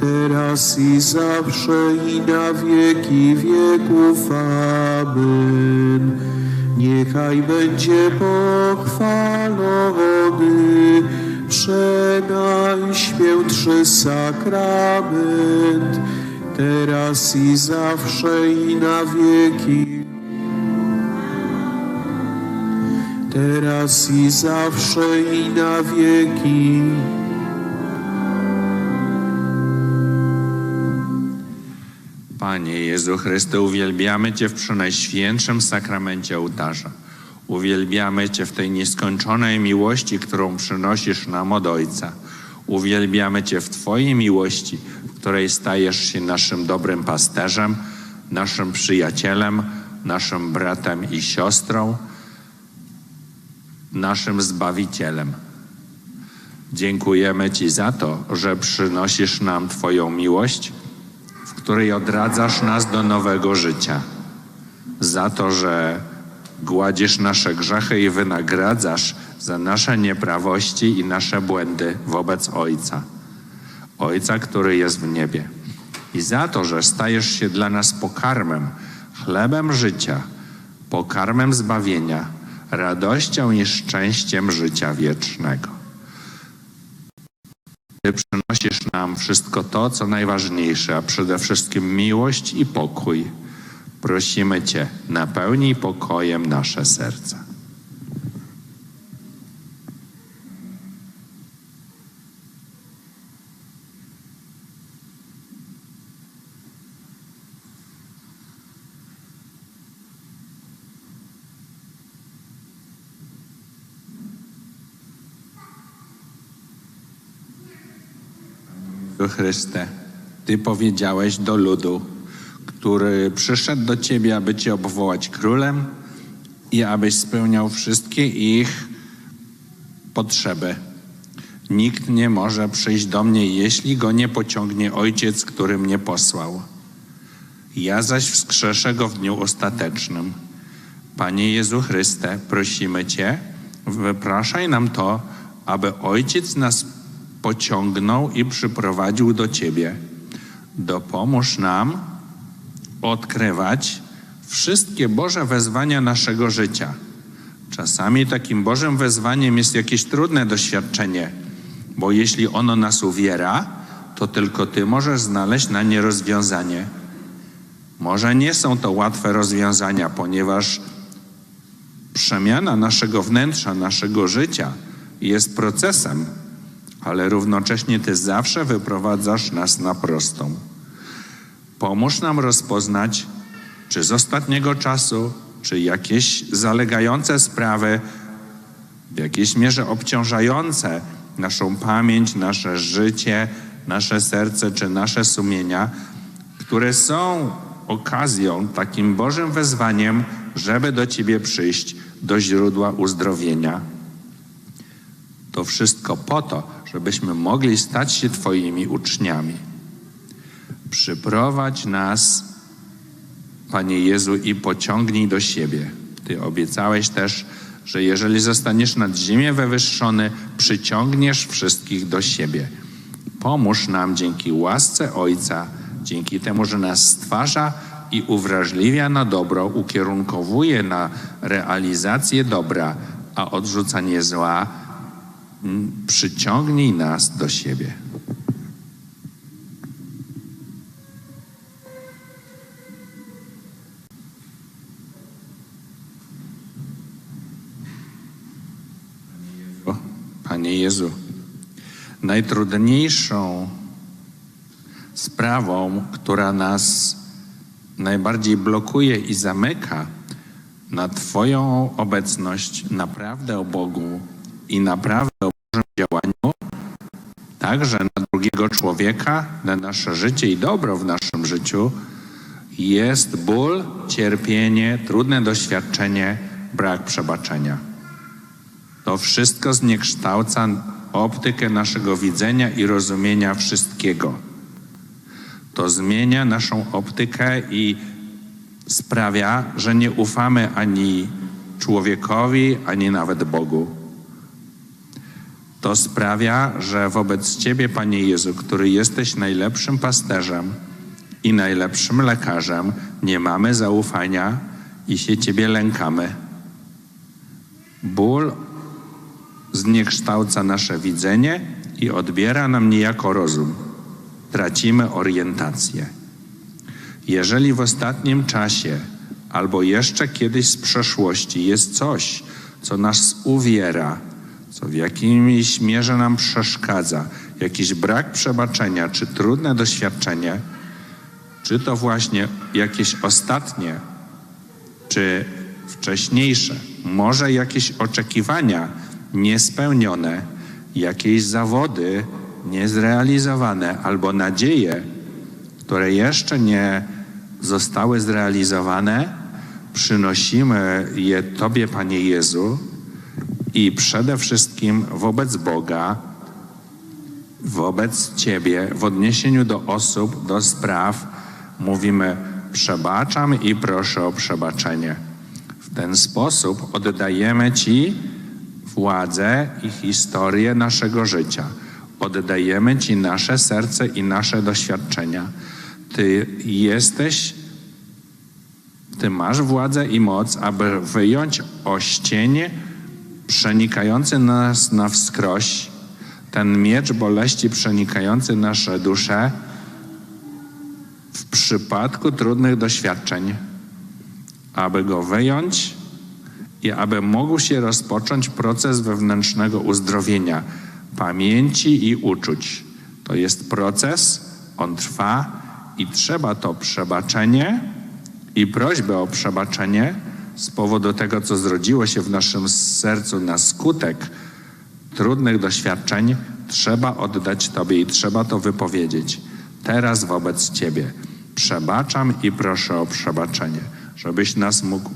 teraz i zawsze i na wieki wieków. Amen. Niechaj będzie pochwalony przedaj świętszy sakrament, teraz i zawsze i na wieki. Teraz i zawsze i na wieki. Panie Jezu Chryste, uwielbiamy Cię w przenajświętszym sakramencie ołtarza. Uwielbiamy Cię w tej nieskończonej miłości, którą przynosisz nam od Ojca. Uwielbiamy Cię w Twojej miłości, w której stajesz się naszym dobrym pasterzem, naszym przyjacielem, naszym bratem i siostrą, naszym Zbawicielem. Dziękujemy Ci za to, że przynosisz nam Twoją miłość, w której odradzasz nas do nowego życia. Za to, że gładzisz nasze grzechy i wynagradzasz za nasze nieprawości i nasze błędy wobec Ojca. Ojca, który jest w niebie. I za to, że stajesz się dla nas pokarmem, chlebem życia, pokarmem zbawienia, radością i szczęściem życia wiecznego. Ty przynosisz nam wszystko to, co najważniejsze, a przede wszystkim miłość i pokój. Prosimy Cię, napełnij pokojem nasze serca. Chryste, Ty powiedziałeś do ludu, który przyszedł do Ciebie, aby Cię obwołać królem i abyś spełniał wszystkie ich potrzeby. Nikt nie może przyjść do mnie, jeśli go nie pociągnie Ojciec, który mnie posłał. Ja zaś wskrzeszę go w dniu ostatecznym. Panie Jezu Chryste, prosimy Cię, wypraszaj nam to, aby Ojciec nas pociągnął i przyprowadził do Ciebie. Dopomóż nam odkrywać wszystkie Boże wezwania naszego życia. Czasami takim Bożym wezwaniem jest jakieś trudne doświadczenie, bo jeśli ono nas uwiera, to tylko Ty możesz znaleźć na nie rozwiązanie. Może nie są to łatwe rozwiązania, ponieważ przemiana naszego wnętrza, naszego życia jest procesem, ale równocześnie Ty zawsze wyprowadzasz nas na prostą. Pomóż nam rozpoznać, czy z ostatniego czasu, czy jakieś zalegające sprawy, w jakiejś mierze obciążające naszą pamięć, nasze życie, nasze serce czy nasze sumienia, które są okazją, takim Bożym wezwaniem, żeby do Ciebie przyjść, do źródła uzdrowienia. To wszystko po to, żebyśmy mogli stać się Twoimi uczniami. Przyprowadź nas, Panie Jezu, i pociągnij do siebie. Ty obiecałeś też, że jeżeli zostaniesz nad ziemię wywyższony, przyciągniesz wszystkich do siebie. Pomóż nam dzięki łasce Ojca, dzięki temu, że nas stwarza i uwrażliwia na dobro, ukierunkowuje na realizację dobra, a odrzucanie zła. Przyciągnij nas do siebie. Panie Jezu, najtrudniejszą sprawą, która nas najbardziej blokuje i zamyka na Twoją obecność, naprawdę o Bogu i naprawdę także na drugiego człowieka, na nasze życie i dobro w naszym życiu, jest ból, cierpienie, trudne doświadczenie, brak przebaczenia. To wszystko zniekształca optykę naszego widzenia i rozumienia wszystkiego. To zmienia naszą optykę i sprawia, że nie ufamy ani człowiekowi, ani nawet Bogu. To sprawia, że wobec Ciebie, Panie Jezu, który jesteś najlepszym pasterzem i najlepszym lekarzem, nie mamy zaufania i się Ciebie lękamy. Ból zniekształca nasze widzenie i odbiera nam niejako rozum. Tracimy orientację. Jeżeli w ostatnim czasie albo jeszcze kiedyś z przeszłości jest coś, co nas uwiera, co w jakimś mierze nam przeszkadza, jakiś brak przebaczenia czy trudne doświadczenie, czy to właśnie jakieś ostatnie, czy wcześniejsze, może jakieś oczekiwania niespełnione, jakieś zawody niezrealizowane albo nadzieje, które jeszcze nie zostały zrealizowane, przynosimy je Tobie, Panie Jezu, i przede wszystkim wobec Boga, wobec Ciebie, w odniesieniu do osób, do spraw, mówimy: Przebaczam i proszę o przebaczenie. W ten sposób oddajemy Ci władzę i historię naszego życia. Oddajemy Ci nasze serce i nasze doświadczenia. Ty jesteś, Ty masz władzę i moc, aby wyjąć oścień przenikający nas na wskroś, ten miecz boleści przenikający nasze dusze w przypadku trudnych doświadczeń, aby go wyjąć i aby mógł się rozpocząć proces wewnętrznego uzdrowienia pamięci i uczuć. To jest proces, on trwa i trzeba to przebaczenie i prośbę o przebaczenie z powodu tego, co zrodziło się w naszym sercu na skutek trudnych doświadczeń, trzeba oddać Tobie i trzeba to wypowiedzieć. Teraz wobec Ciebie przebaczam i proszę o przebaczenie, żebyś nas mógł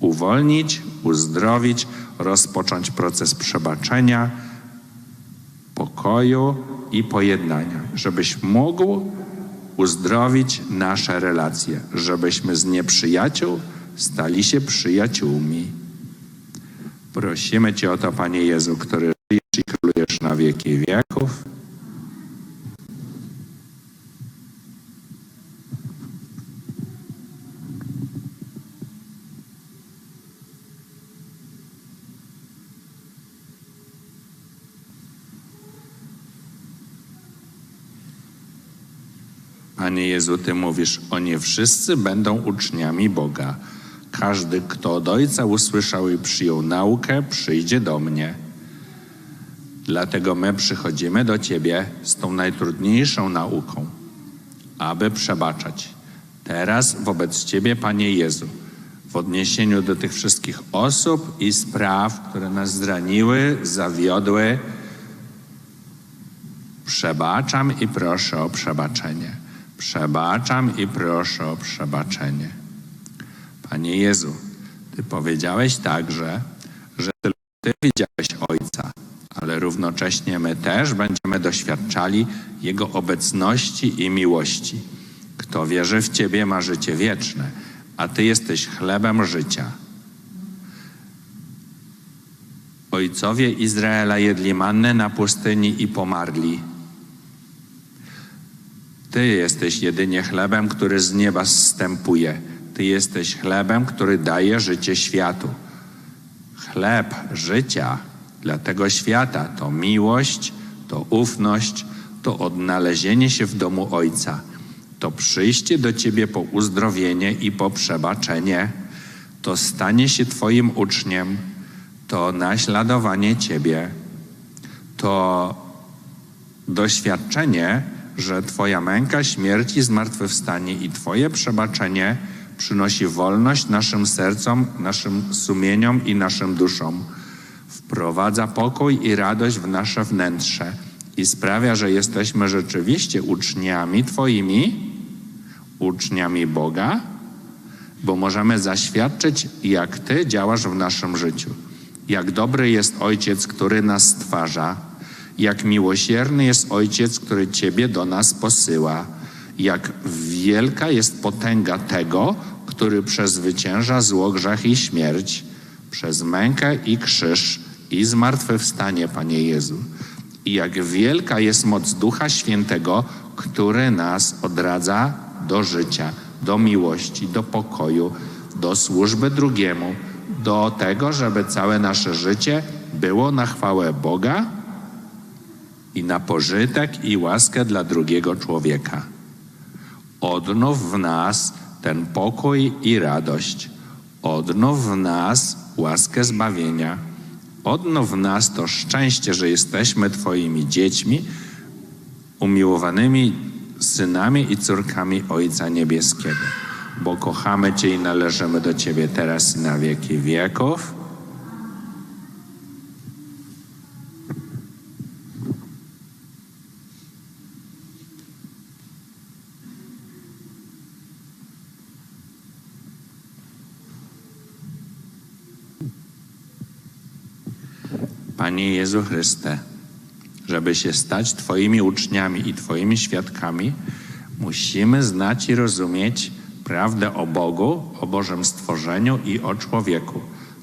uwolnić, uzdrowić, rozpocząć proces przebaczenia, pokoju i pojednania, żebyś mógł uzdrowić nasze relacje, żebyśmy z nieprzyjaciół stali się przyjaciółmi. Prosimy Cię o to, Panie Jezu, który żyjesz i królujesz na wieki wieków. Panie Jezu, Ty mówisz, oni wszyscy będą uczniami Boga. Każdy, kto od Ojca usłyszał i przyjął naukę, przyjdzie do mnie. Dlatego my przychodzimy do Ciebie z tą najtrudniejszą nauką, aby przebaczać. Teraz wobec Ciebie, Panie Jezu, w odniesieniu do tych wszystkich osób i spraw, które nas zraniły, zawiodły, przebaczam i proszę o przebaczenie. Przebaczam i proszę o przebaczenie. Panie Jezu, Ty powiedziałeś także, że tylko Ty widziałeś Ojca, ale równocześnie my też będziemy doświadczali Jego obecności i miłości. Kto wierzy w Ciebie, ma życie wieczne, a Ty jesteś chlebem życia. Ojcowie Izraela jedli mannę na pustyni i pomarli. Ty jesteś jedynie chlebem, który z nieba zstępuje. Ty jesteś chlebem, który daje życie światu. Chleb życia dla tego świata to miłość, to ufność, to odnalezienie się w domu Ojca, to przyjście do Ciebie po uzdrowienie i po przebaczenie, to stanie się Twoim uczniem, to naśladowanie Ciebie, to doświadczenie, że Twoja męka, śmierć i zmartwychwstanie i Twoje przebaczenie przynosi wolność naszym sercom, naszym sumieniom i naszym duszom. Wprowadza pokój i radość w nasze wnętrze i sprawia, że jesteśmy rzeczywiście uczniami Twoimi, uczniami Boga, bo możemy zaświadczyć, jak Ty działasz w naszym życiu. Jak dobry jest Ojciec, który nas stwarza, jak miłosierny jest Ojciec, który Ciebie do nas posyła, jak wielka jest potęga tego, który przezwycięża zło, grzech i śmierć, przez mękę i krzyż i zmartwychwstanie, Panie Jezu. I jak wielka jest moc Ducha Świętego, który nas odradza do życia, do miłości, do pokoju, do służby drugiemu, do tego, żeby całe nasze życie było na chwałę Boga i na pożytek i łaskę dla drugiego człowieka. Odnów w nas ten pokój i radość. Odnów w nas łaskę zbawienia. Odnów w nas to szczęście, że jesteśmy Twoimi dziećmi, umiłowanymi synami i córkami Ojca Niebieskiego. Bo kochamy Cię i należymy do Ciebie teraz i na wieki wieków. Panie Jezu Chryste, żeby się stać Twoimi uczniami i Twoimi świadkami, musimy znać i rozumieć prawdę o Bogu, o Bożym stworzeniu i o człowieku,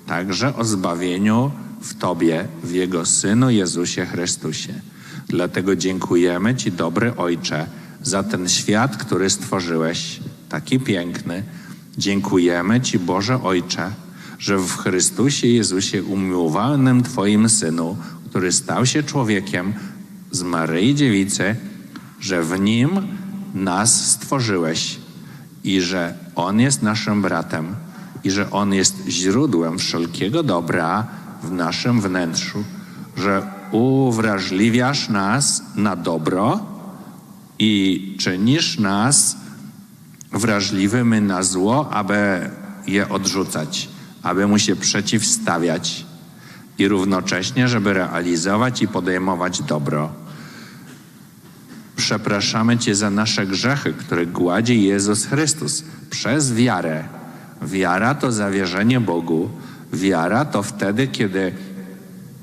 także o zbawieniu w Tobie, w Jego Synu Jezusie Chrystusie. Dlatego dziękujemy Ci, dobry Ojcze, za ten świat, który stworzyłeś, taki piękny. Dziękujemy Ci, Boże Ojcze, że w Chrystusie Jezusie umiłowanym Twoim Synu, który stał się człowiekiem z Maryi Dziewicy, że w Nim nas stworzyłeś i że On jest naszym bratem i że On jest źródłem wszelkiego dobra w naszym wnętrzu, że uwrażliwiasz nas na dobro i czynisz nas wrażliwymi na zło, aby je odrzucać, aby mu się przeciwstawiać i równocześnie, żeby realizować i podejmować dobro. Przepraszamy Cię za nasze grzechy, które gładzi Jezus Chrystus przez wiarę. Wiara to zawierzenie Bogu. Wiara to wtedy, kiedy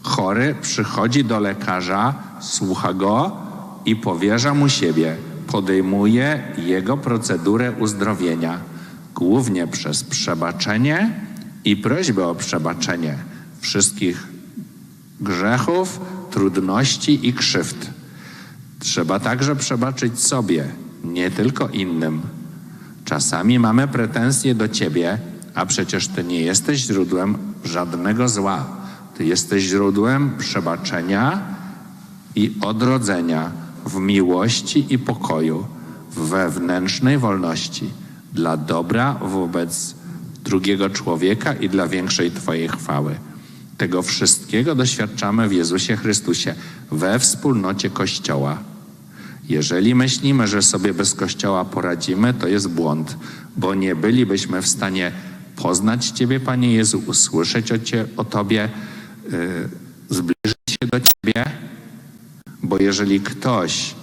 chory przychodzi do lekarza, słucha go i powierza mu siebie, podejmuje jego procedurę uzdrowienia, głównie przez przebaczenie i prośbę o przebaczenie wszystkich grzechów, trudności i krzywd. Trzeba także przebaczyć sobie, nie tylko innym. Czasami mamy pretensje do ciebie, a przecież ty nie jesteś źródłem żadnego zła. Ty jesteś źródłem przebaczenia i odrodzenia w miłości i pokoju, w wewnętrznej wolności, dla dobra wobec drugiego człowieka i dla większej Twojej chwały. Tego wszystkiego doświadczamy w Jezusie Chrystusie we wspólnocie Kościoła. Jeżeli myślimy, że sobie bez Kościoła poradzimy, to jest błąd, bo nie bylibyśmy w stanie poznać Ciebie, Panie Jezu, usłyszeć o, cie, o Tobie, yy, zbliżyć się do Ciebie, bo jeżeli ktoś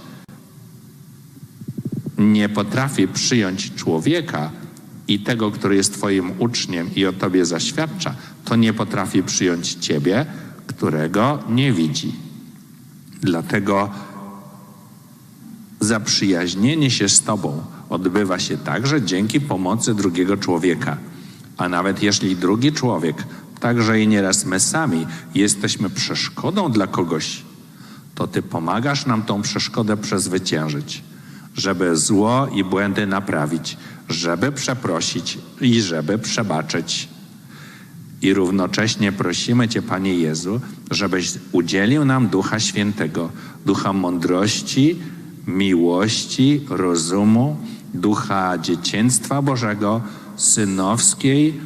nie potrafi przyjąć człowieka i tego, który jest Twoim uczniem i o Tobie zaświadcza, to nie potrafi przyjąć Ciebie, którego nie widzi. Dlatego zaprzyjaźnienie się z Tobą odbywa się także dzięki pomocy drugiego człowieka. A nawet jeśli drugi człowiek, także i nieraz my sami, jesteśmy przeszkodą dla kogoś, to Ty pomagasz nam tą przeszkodę przezwyciężyć, żeby zło i błędy naprawić, żeby przeprosić i żeby przebaczyć. I równocześnie prosimy Cię, Panie Jezu, żebyś udzielił nam Ducha Świętego, Ducha mądrości, miłości, rozumu, Ducha dzieciństwa Bożego, synowskiej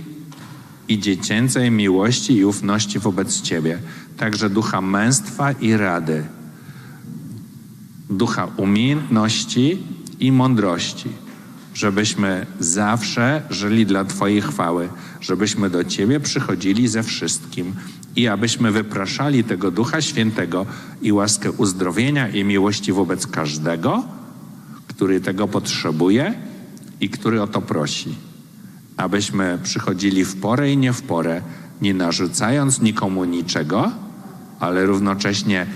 i dziecięcej miłości i ufności wobec Ciebie, także Ducha męstwa i rady, Ducha umiejętności i mądrości żebyśmy zawsze żyli dla Twojej chwały, żebyśmy do Ciebie przychodzili ze wszystkim i abyśmy wypraszali tego Ducha Świętego i łaskę uzdrowienia i miłości wobec każdego, który tego potrzebuje i który o to prosi. Abyśmy przychodzili w porę i nie w porę, nie narzucając nikomu niczego, ale równocześnie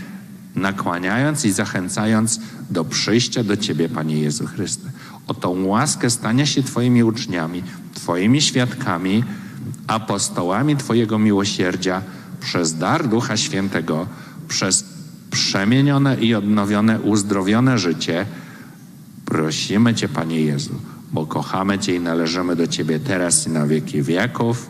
nakłaniając i zachęcając do przyjścia do Ciebie, Panie Jezu Chryste. O tą łaskę stania się Twoimi uczniami, Twoimi świadkami, apostołami Twojego miłosierdzia przez dar Ducha Świętego, przez przemienione i odnowione, uzdrowione życie. Prosimy Cię, Panie Jezu, bo kochamy Cię i należymy do Ciebie teraz i na wieki wieków.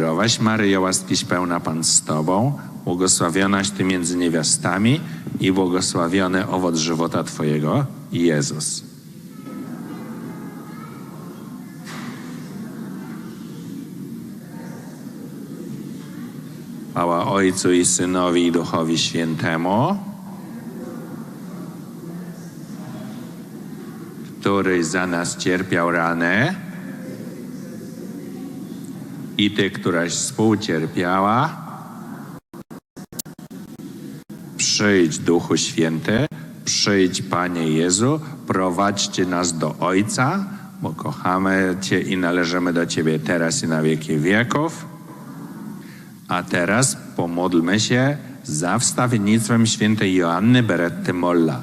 Zdrowaś Maryjo, łaskiś pełna Pan z Tobą, błogosławionaś Ty między niewiastami i błogosławiony owoc żywota Twojego, Jezus. Chwała Ojcu i Synowi i Duchowi Świętemu, który za nas cierpiał rany i Ty, któraś współcierpiała, przyjdź Duchu Święty, przyjdź Panie Jezu, prowadźcie nas do Ojca, bo kochamy Cię i należymy do Ciebie teraz i na wieki wieków. A teraz pomódlmy się za wstawiennictwem świętej Joanny Beretty Molla.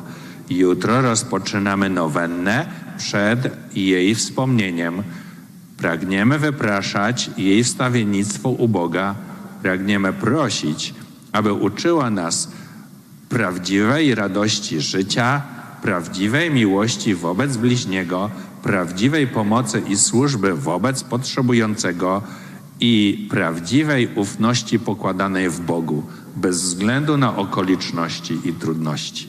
Jutro rozpoczynamy nowennę przed jej wspomnieniem. Pragniemy wypraszać jej wstawiennictwo u Boga. Pragniemy prosić, aby uczyła nas prawdziwej radości życia, prawdziwej miłości wobec bliźniego, prawdziwej pomocy i służby wobec potrzebującego i prawdziwej ufności pokładanej w Bogu, bez względu na okoliczności i trudności.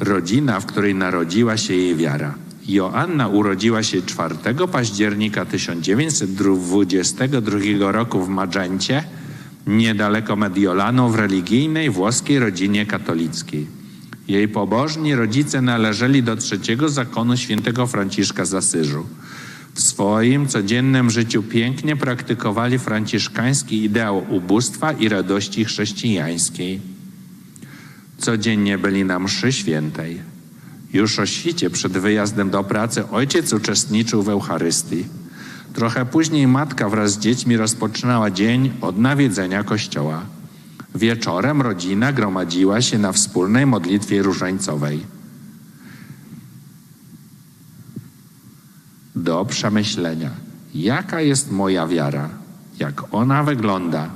Rodzina, w której narodziła się jej wiara. Joanna urodziła się 4 października 1922 roku w Magencie, niedaleko Mediolanu, w religijnej włoskiej rodzinie katolickiej. Jej pobożni rodzice należeli do trzeciego zakonu świętego Franciszka z Asyżu. W swoim codziennym życiu pięknie praktykowali franciszkański ideał ubóstwa i radości chrześcijańskiej. Codziennie byli na mszy świętej. Już o świcie przed wyjazdem do pracy ojciec uczestniczył w Eucharystii. Trochę później matka wraz z dziećmi rozpoczynała dzień od nawiedzenia kościoła. Wieczorem rodzina gromadziła się na wspólnej modlitwie różańcowej. Do przemyślenia, jaka jest moja wiara, jak ona wygląda,